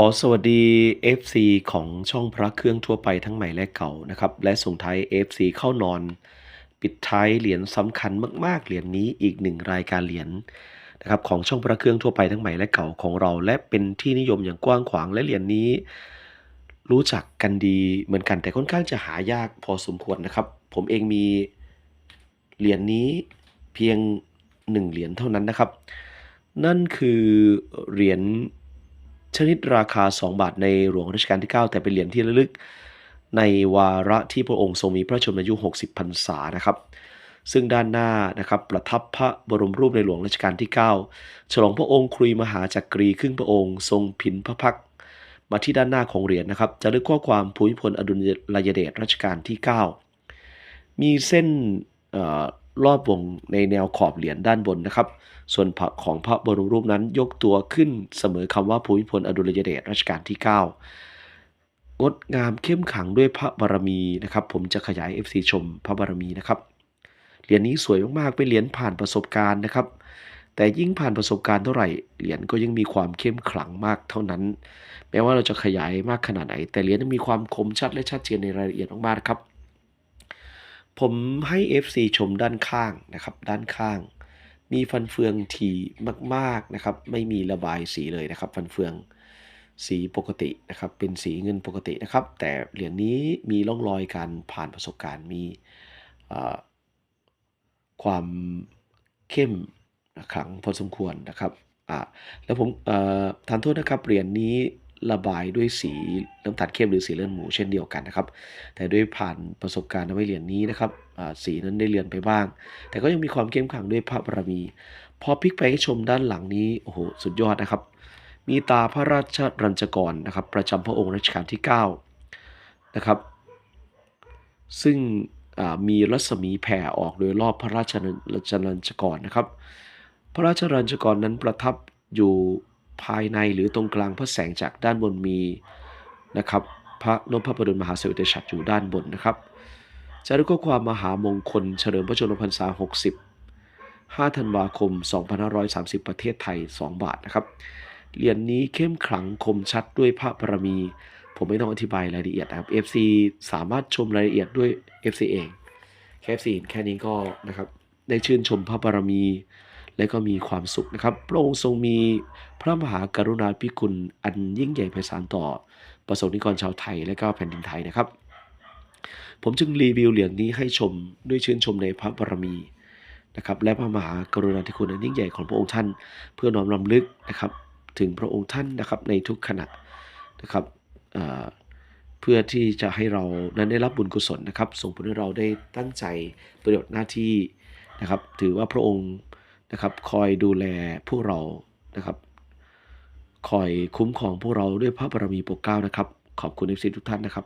ขอสวัสดี FC ของช่องพระเครื่องทั่วไปทั้งใหม่และเก่านะครับ และส่งท้าย FC เข้านอน ปิดท้ายเหรียญสำคัญมาก ๆ เหรียญนี้อีกหนึ่งรายการเหรียญนะครับของช่องพระเครื่องทั่วไปทั้งใหม่และเก่าของเรา และเป็นที่นิยมอย่างกว้างขวางและเหรียญนี้ รู้จักกันดีเหมือนกันแต่ค่อนข้างจะหายากพอสมควรนะครับ ผมเองมีเหรียญนี้เพียงหนึ่งเหรียญเท่านั้นนะครับ นั่นคือเหรียญ ชนิดราคา 2 บาทในหลวงรัชกาลที่ 9 แต่เป็นเหรียญที่ระลึก ในวาระที่พระองค์ทรงมีพระชนมายุ 60 พรรษานะครับ ซึ่งด้านหน้านะครับประทับพระบรมรูปในหลวงรัชกาลที่ 9 ฉลองพระองค์ครุยมหาจักรีครึ่งพระองค์ ทรงผินพระพักมาที่ด้านหน้าของเหรียญนะครับ จะลึกข้อความภูมิพลอดุลยเดชรัชกาลที่ 9 มีเส้น รอบวงในแนวขอบเหรียญด้านบนนะครับ ส่วนผักของพระบรมรูปนั้นยกตัวขึ้นเสมอคำว่าภูมิพลอดุลยเดชรัชกาลที่ 9 งดงามเข้มขังด้วยพระบารมีนะครับ ผมจะขยาย FC ชมพระบารมีนะครับเหรียญนี้สวยมากๆเป็นเหรียญผ่านประสบการณ์นะครับ แต่ยิ่งผ่านประสบการณ์เท่าไหร่เหรียญก็ยิ่งมีความเข้มขลังมากเท่านั้น แม้ว่าเราจะขยายมากขนาดไหน แต่เหรียญมีความคมชัดและชัดเจนในรายละเอียดมากๆนครับ ผมให้ FC ชมด้านข้างนะครับ ด้านข้าง มีฟันเฟืองทีมากๆนะครับ ไม่มีระบายสีเลยนะครับ ฟันเฟืองสีปกตินะครับ เป็นสีเงินปกตินะครับ แต่เหรียญนี้มีร่องรอยการผ่านประสบการณ์มีความเข้มขลังพอสมควรนะครับอ่าแล้วผมอ่อทานโทษนะครับเหรียญนี้ ระบายด้วยสีน้ำตาลเข้มหรือสีเลือดหมูเช่นเดียวกันนะครับ แต่ด้วยผ่านประสบการณ์ทำให้เหรียญนี้นะครับสีนั้นได้เลือนไปบ้าง แต่ก็ยังมีความเข้มขังด้วยพระบารมี พอพลิกไปให้ชมด้านหลังนี้โอ้โหสุดยอดนะครับ มีตาพระราชรัญจกรนะครับ ประจำพระองค์รัชกาลที่9นะครับซึ่งมีรัศมีแผ่ออกโดยรอบพระราชรัญจกรนะครับ พระราชรัญจกรนั้นประทับอยู่ ภายในหรือตรงกลางพระแสงจากด้านบนมีนะครับพระนพบดลมหาเสวิตฉัตรอยู่ด้านบนนะครับจารึกข้อความมหามงคลเฉลิมพระชนมพรรษา 60 5 ธันวาคม 2530 ประเทศไทย 2 บาทนะครับ เหรียญนี้เข้มขลังคมชัดด้วยพระบารมี ผมไม่ต้องอธิบายรายละเอียดนะครับ FC สามารถชมรายละเอียดด้วย FC เองแค่ FC แค่นี้ก็นะครับ ได้ชื่นชมพระบารมี และก็มีความสุขนะครับ พระองค์ทรงมีพระมหากรุณาธิคุณอันยิ่งใหญ่ไพศาลต่อประสบนิกรชาวไทยและก็แผ่นดินไทยนะครับ ผมจึงรีวิวเหรียญนี้ให้ชมด้วยชื่นชมในพระบารมีนะครับ และพระมหากรุณาธิคุณอันยิ่งใหญ่ของพระองค์ท่าน เพื่อน้อมรำลึกนะครับ ถึงพระองค์ท่านนะครับในทุกขณะนะครับเเพื่อที่จะให้เรานั้นได้รับบุญกุศลนะครับ ส่งผลให้เราได้ตั้งใจปฏิบัติหน้าที่นะครับ ถือว่าพระองค์ นะครับ คอยดูแลพวกเรานะครับ คอยคุ้มครองพวกเราด้วยพระบารมีโปรดเกล้านะครับ ขอบคุณเอฟซีทุกท่านนะครับ